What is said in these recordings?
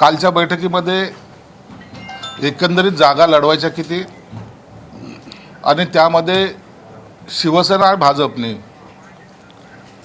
कालच्या बैठकीमध्ये एकंदरीत जागा लढवायच्या किती? आणि त्यामध्ये शिवसेना आणि भाजपने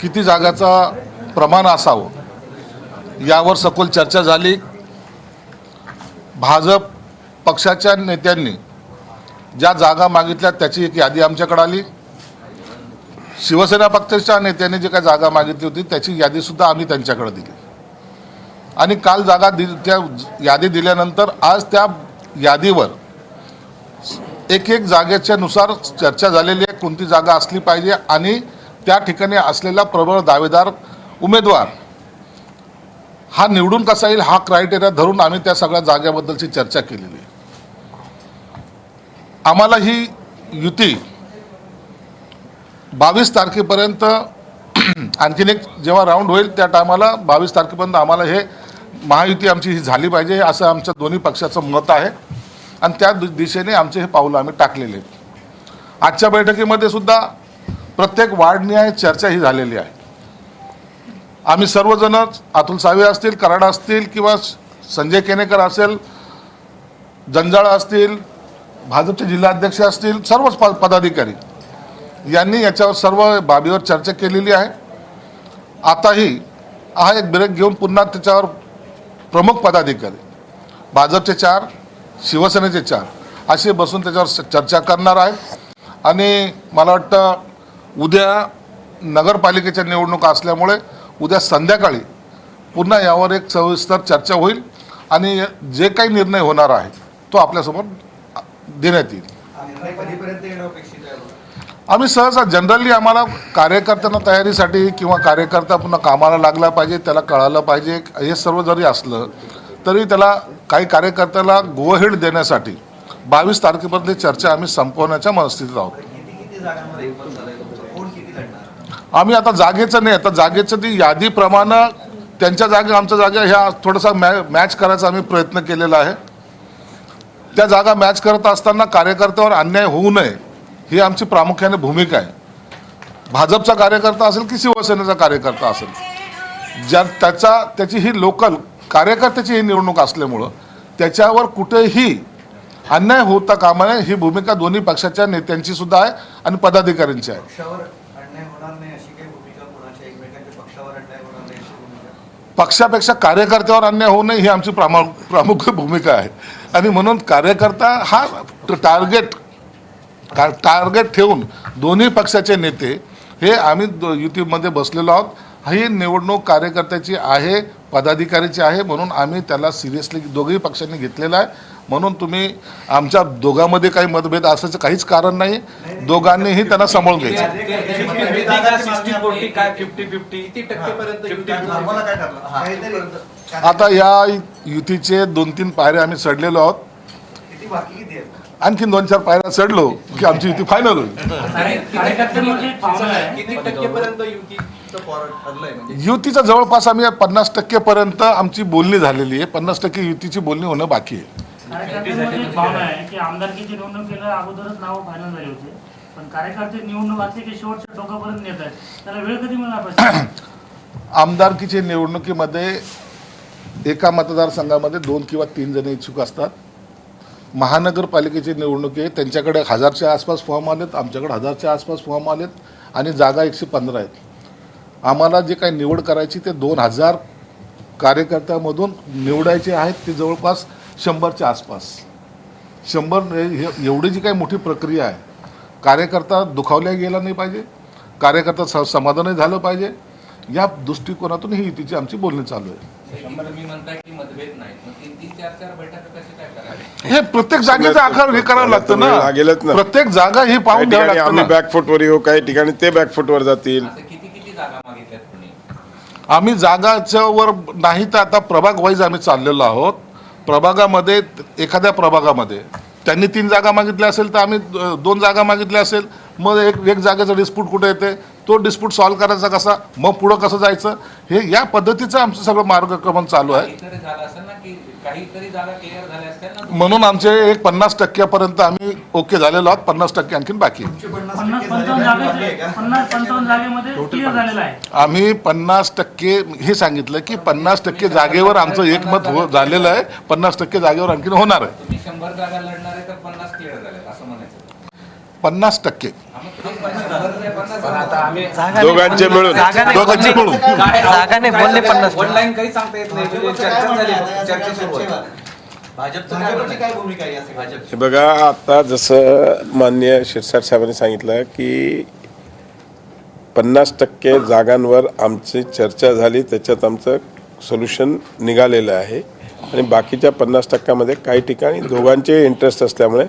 किती जागाचा प्रमाण असावं? यावर सखोल चर्चा झाली. भाजप पक्षाच्या नेत्यांनी ज्या जागा मागितल्या त्याची एक यादी आमच्याकडे आली. शिवसेना पक्षाच्या नेत्यांनी जी काही जागा मागितली होती त्याची यादीसुद्धा आम्ही त्यांच्याकडे दिली. आणि काल जागा दि त्या यादी दिल्यानंतर आज त्या यादीवर एक एक जागेच्या नुसार चर्चा झालेली आहे कोणती जागा असली पाहिजे आणि त्या ठिकाणी असलेला प्रबळ दावेदार उमेदवार. हा निवडून कसा येईल हा क्रायटेरिया धरून आम्ही त्या सगळ्या जागेबद्दलची चर्चा केलेली आहे. आम्हाला ही युती बावीस तारखेपर्यंत आणखीन एक जेव्हा राऊंड होईल त्या टायमाला बावीस तारखेपर्यंत आम्हाला हे महायुती आमची ही झाली पाहिजे हे असं आमच्या दोन्ही पक्षाचं मत आहे. आणि त्या दिशेने आमचे हे पाऊलं आम्ही टाकलेले आजच्या बैठकीमध्ये सुद्धा प्रत्येक वार्डनिहाय चर्चा ही झालेली आहे. आम्ही सर्वजणच अतुल सावे असतील कराड असतील किंवा संजय केनेकर असेल जंजाळ असतील भाजपचे जिल्हाध्यक्ष असतील सर्वच प पदाधिकारी यांनी याच्यावर सर्व बाबीवर चर्चा केलेली आहे. आताही हा एक ब्रेक घेऊन पुन्हा त्याच्यावर प्रमुख पदाधिकारी. भाजपचे चार शिवसेनेचे चार. असे बसून त्याच्यावर चर्चा करणार आहेत. आणि मला वाटतं उद्या नगरपालिकेच्या निवडणुका असल्यामुळे उद्या संध्याकाळी पुन्हा यावर एक सविस्तर चर्चा होईल आणि जे काही निर्णय होणार आहे तो आपल्यासमोर देण्यात येईल निर्णय कधीपर्यंत येणं अपेक्षित आहे आम्ही सहसा जनरली आम्हाला कार्यकर्त्यांना तयारीसाठी किंवा कार्यकर्ता पुन्हा कामाला लागला पाहिजे त्याला कळालं पाहिजे हे सर्व जरी असलं तरी त्याला काही कार्यकर्त्याला गोहेड देण्यासाठी बावीस तारखेपर्यंत चर्चा आम्ही संपवण्याच्या मनस्थितीत आहोत. आम्ही आता जागेचं नाही आता जागेचं ती यादीप्रमाणे त्यांच्या जागे आमच्या जागा ह्या थोडासा मॅ मॅच करायचा आम्ही प्रयत्न केलेला आहे. त्या जागा मॅच करत असताना कार्यकर्त्यावर अन्याय होऊ नये. ही आमची प्रामुख्याने भूमिका आहे. भाजपचा कार्यकर्ता असेल की शिवसेनेचा कार्यकर्ता असेल. ज्या त्याचा त्याची ही लोकल कार्यकर्त्याची ही निवडणूक असल्यामुळं त्याच्यावर कुठेही अन्याय होता कामा नये ही भूमिका दोन्ही पक्षाच्या नेत्यांची सुद्धा आहे आणि पदाधिकाऱ्यांची आहे. पक्षापेक्षा कार्यकर्त्यावर अन्याय होऊ नये ही आमची प्रामा प्रमुख भूमिका आहे. आणि म्हणून कार्यकर्ता हा टार्गेट का टार्गेट ठेवून दोन्ही पक्षाचे नेते हे आम्ही दो- युतीमध्ये बसलेलो आहोत. ही निवडणूक कार्यकर्त्याची आहे पदाधिकारीची आहे म्हणून आम्ही त्याला सिरियसली दोघेही पक्षांनी घेतलेला आहे. म्हणून तुम्ही आमच्या दोघांमध्ये काही मतभेद असायचं काहीच कारण नाही. दोघांनीही त्यांना सांभाळून घ्यायचं. आता या युतीचे दोन तीन पायऱ्या आम्ही चढलेलो आहोत? आणखीन दोन चार पायऱ्या चढलो की आमची युती फायनल होईल. टक्केपर्यंत युतीचं म्हणजे? युतीचा जवळपास आम्ही पन्नास टक्केपर्यंत आमची बोलणी झालेली आहे. पन्नास टक्के युतीची बोलणी होणं बाकी आहे. कार्यकर्त्यांमध्ये एक भावना आहे की आमदारकीची निवडणुकीला अगोदरच नावं फायनल झाली होती. पण कार्यकर्ते निवडणूक असली की शेवटच्या टोकापर्यंत नेत आहेत. त्याला वेळ कधी मिळणार पाहिजे आमदारकीच्या निवडणुकीमध्ये एका मतदारसंघामध्ये दोन किंवा तीन जण इच्छुक असतात. महानगरपालिकेची निवडणूक आहे. त्यांच्याकडे हजारच्या आसपास फॉर्म आलेत आमच्याकडे हजारच्या आसपास फॉर्म आलेत आणि जागा एकशे पंधरा आहेत. आम्हाला जे काही निवड करायची ते दोन हजार कार्यकर्त्यामधून निवडायचे आहेत ते जवळपास शंभरच्या आसपास. शंभर हे- एवढी जी काही मोठी प्रक्रिया आहे कार्यकर्ता दुखावल्या गेला नाही पाहिजे कार्यकर्ता स समाधानही झालं पाहिजे या दृष्टिकोनातून ही युतीची आमची बोलणी चालू आहे. शंभर तुम्ही म्हणताय की मतभेद नाही मग तीन तीन चार चार बैठका कशी काय करावी? हे प्रत्येक जागेचा आकार हे करावं लागतं वेळ लागेलच ना. ना. प्रत्येक जागा ही पाहून घ्यावं ठिकाणी लागतं आम्ही ना. बॅकफुटवर येऊ काही ठिकाणी ते बॅकफुटवर जातील. असं किती किती जागा मागितल्यात कोणी? आम्ही जागाच्या वर नाही तर आता प्रभाग वाईज आम्ही चाललेलो आहोत. प्रभागामध्ये एखाद्या प्रभागामध्ये. त्यांनी तीन जागा मागितल्या असेल तर आम्ही द- दोन जागा मागितल्या असेल. मग एक एक जागेचा डिस्प्यूट कुठे येते? तो डिस्प्यूट सॉल्व्ह करायचा कसा? मग पुढं कसं जायचं? हे या पद्धतीचं आमचं सगळं मार्गक्रमण चालू आहे. इतर झालं असेल ना की काहीतरी जागा क्लिअर झाल्या असत्या ना? म्हणून आमचे एक पन्नास टक्क्यापर्यंत आम्ही ओके झालेलो आहोत. पन्नास टक्के आणखीन बाकी आम्ही पन्नास टक्के हे सांगितलं की पन्नास टक्के जागेवर आमचं एकमत हो झालेलं आहे. पन्नास टक्के जागेवर आणखीन होणार आहे. पन्नास टक्के. हा. दोघांचे मिळून. दोघांची मिळून? हे बघा आता जसं मान्य शिरसाट साहेबांनी सांगितलं की पन्नास टक्के जागांवर आमची चर्चा झाली त्याच्यात आमचं सोल्युशन निघालेलं आहे. आणि बाकीच्या पन्नास टक्क्यामध्ये काही ठिकाणी दोघांचे इंटरेस्ट असल्यामुळे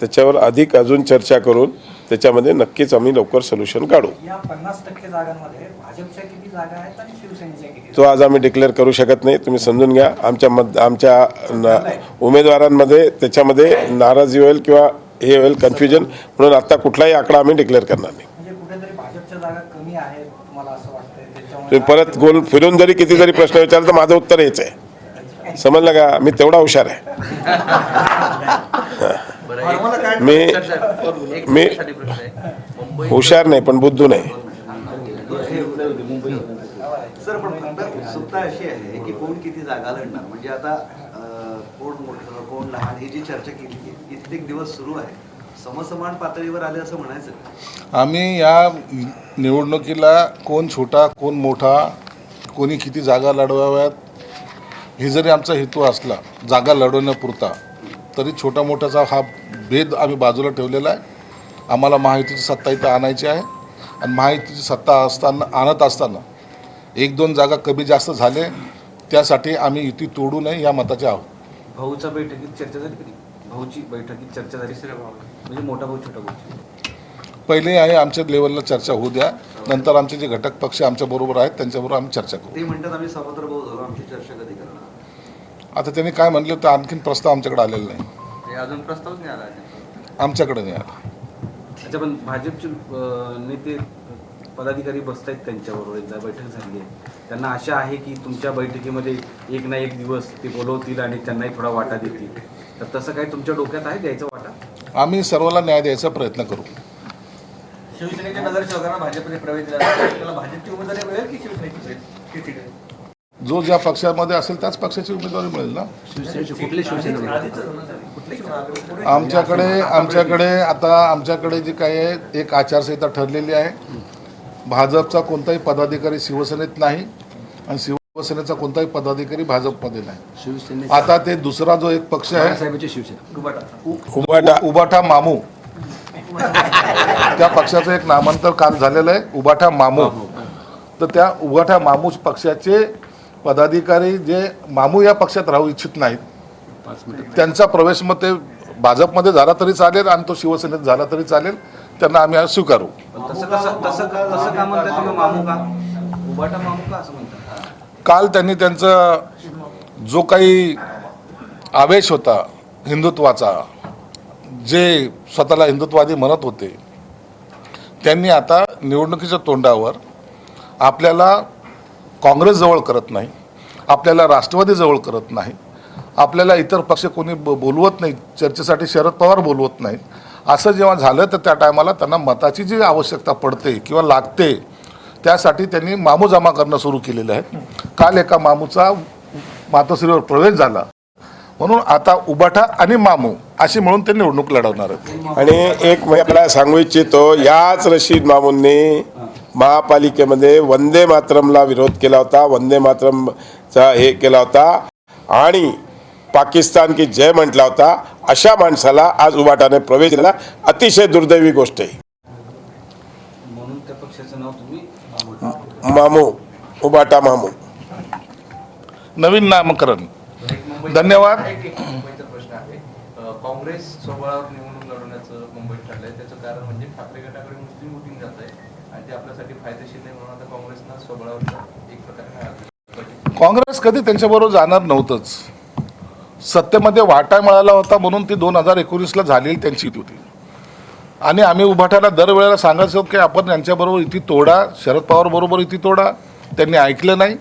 त्याच्यावर अधिक अजून चर्चा करून त्याच्यामध्ये नक्कीच आम्ही लवकर सोल्युशन काढू. तो आज आम्ही डिक्लेअर करू शकत नाही. तुम्ही समजून घ्या. आमच्या मत आमच्या उमेदवारांमध्ये त्याच्यामध्ये नाराजी होईल किंवा हे होईल कन्फ्युजन म्हणून आता कुठलाही आकडा आम्ही डिक्लेअर करणार नाही. म्हणजे तुम्ही परत गोल फिरून जरी किती जरी प्रश्न विचारला तर माझं उत्तर हेच आहे. समजलं का? मी तेवढा हुशार आहे. मी मी हुशार नाही पण बुद्धू नाही. सर पण फक्त उत्सुकता अशी आहे की कोण किती जागा लढणार? म्हणजे आता कोण मोठं कोण लहान ही जी चर्चा केली कित्येक दिवस सुरू आहे. समसमान पातळीवर आले असं म्हणायचं आम्ही या निवडणुकीला कोण छोटा कोण मोठा कोणी किती जागा लढवाव्यात हे जरी आमचा हेतू असला जागा लढवण्यापुरता तरी छोटा मोठाचा हा भेद आम्ही बाजूला ठेवलेला आहे. आम्हाला महायुतीची सत्ता इथं आणायची आहे. आणि महायुतीची सत्ता असताना आणत असताना एक दोन जागा कमी जास्त झाले त्यासाठी आम्ही युती तोडू नये या मताचे आहोत. भाऊच्या बैठकीत चर्चा झाली भाऊची बैठकीत चर्चा झाली म्हणजे मोठा भाऊ छोटा भाऊ? पहिले आहे आमच्या लेवलला चर्चा होऊ द्या. नंतर आमचे जे घटक पक्ष आमच्याबरोबर आहेत त्यांच्याबरोबर आम्ही चर्चा करू. ते म्हणतात आम्ही सर्वत्र भाऊ आमची चर्चा कधी करणार आता त्यांनी काय म्हणले तर आणखीन प्रस्ताव आमच्याकडे आलेला नाही. हे अजून प्रस्तावच नाही आला आमच्याकडे नाही आला. अच्छा पण भाजपचे अं, नेते पदाधिकारी बसत आहेत त्यांच्याबरोबर एकदा बैठक झाली आहे. त्यांना आशा आहे की तुमच्या बैठकीमध्ये एक ना एक दिवस ते बोलवतील आणि त्यांनाही थोडा वाटा देतील. तर तसं काही तुमच्या डोक्यात आहे द्यायचा वाटा? आम्ही सर्वांना न्याय द्यायचा प्रयत्न करू. शिवसेनेच्या नगरसेवकांना भाजपने प्रवेश दिला त्याला भाजपची उमेदवारी मिळेल की शिवसेनेची? जो ज्या पक्षामध्ये असेल त्याच पक्षाची उमेदवारी मिळेल ना? कुठली शिवसेना आमच्याकडे आमच्याकडे आता आमच्याकडे जी काही आहे एक आचारसंहिता ठरलेली आहे. भाजपचा कोणताही पदाधिकारी शिवसेनेत नाही आणि शिवसेनेचा कोणताही पदाधिकारी भाजपमध्ये नाही. आता ते दुसरा जो एक पक्ष आहे उबाठा मामू. त्या पक्षाचं एक नामांतर काल झालेलं आहे उबाठा मामू. तर त्या उबाठा मामू पक्षाचे पदाधिकारी जे मामू या पक्षात राहू इच्छित नाहीत त्यांचा प्रवेश मग ते भाजपमध्ये झाला तरी चालेल आणि तो शिवसेनेत झाला तरी चालेल त्यांना आम्ही स्वीकारू. काल त्यांनी त्यांचा जो काही आवेश होता हिंदुत्वाचा जे स्वतःला हिंदुत्ववादी म्हणत होते त्यांनी आता निवडणुकीच्या तोंडावर आपल्याला काँग्रेसजवळ करत नाही आपल्याला राष्ट्रवादीजवळ करत नाही आपल्याला इतर पक्ष कोणी ब बोलवत नाही चर्चेसाठी शरद पवार बोलवत नाहीत असं जेव्हा झालं तर त्या टायमाला त्यांना मताची जी आवश्यकता पडते किंवा लागते त्यासाठी त्यांनी मामू जमा करणं सुरू केलेलं आहे. काल एका मामूचा मातोश्रीवर प्रवेश झाला. म्हणून आता उबाठा आणि मामू अशी म्हणून ते निवडणूक लढवणार आहेत. आणि एक मी आपल्याला सांगू इच्छितो याच रशीद मामूंनी महापालिकेमध्ये वंदे मातरमला विरोध केला होता वंदे मातरमचा हे केला होता आणि पाकिस्तान की जय म्हटला होता अशा माणसाला आज उबाटाने प्रवेश दिला अतिशय दुर्दैवी गोष्ट आहे. म्हणून त्या पक्षाचं नाव तुम्ही मामू. उबाटा मामू. नवीन नामकरण. धन्यवाद. काँग्रेस स्वबळावर निवडणूक लढवण्याचं मुंबईत ठरलंय. त्याचं कारण म्हणजे ठाकरे गटाकडे आणि ते आपल्यासाठी फायदेशीर नाही म्हणून आता काँग्रेसनं स्वबळावर एक प्रकारे काँग्रेस कधी त्यांच्याबरोबर जाणार नव्हतंच. सत्तेमध्ये वाटा मिळाला होता म्हणून ती दोन हजार एकोणीसला झालेली त्यांची होती. आणि आम्ही उभाटाला दरवेळेला सांगायचो की आपण यांच्याबरोबर इथे तोडा शरद पवार बरोबर इथे तोडा. त्यांनी ऐकलं नाही.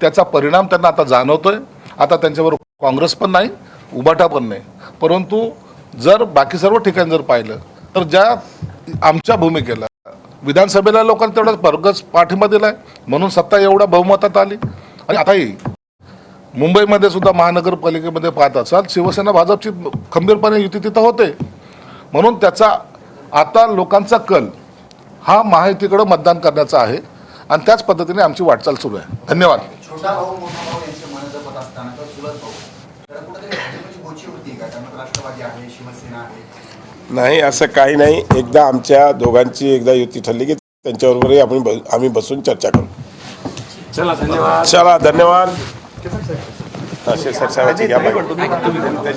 त्याचा परिणाम त्यांना आता जाणवतोय. आता त्यांच्याबरोबर काँग्रेस पण नाही उभाटा पण नाही. परंतु जर बाकी सर्व ठिकाणी जर पाहिलं तर ज्या आमच्या भूमिकेला विधानसभेला लोकांनी तेवढा भरगच पाठिंबा दिला आहे म्हणून सत्ता एवढ्या बहुमतात आली. आणि आताही मुंबईमध्ये सुद्धा महानगरपालिकेमध्ये पाहत असाल शिवसेना भाजपची खंबीरपणे युती तिथं होते. म्हणून त्याचा आता लोकांचा कल हा महायुतीकडं मतदान करण्याचा आहे. आणि त्याच पद्धतीने आमची वाटचाल सुरू आहे. धन्यवाद. छोटा नाही असं काही नाही. एकदा आमच्या दोघांची एकदा युती ठरली की त्यांच्याबरोबरही आपण ब- आम्ही बसून चर्चा करू. चला धन्यवाद. चला धन्यवाद. घ्या बाई.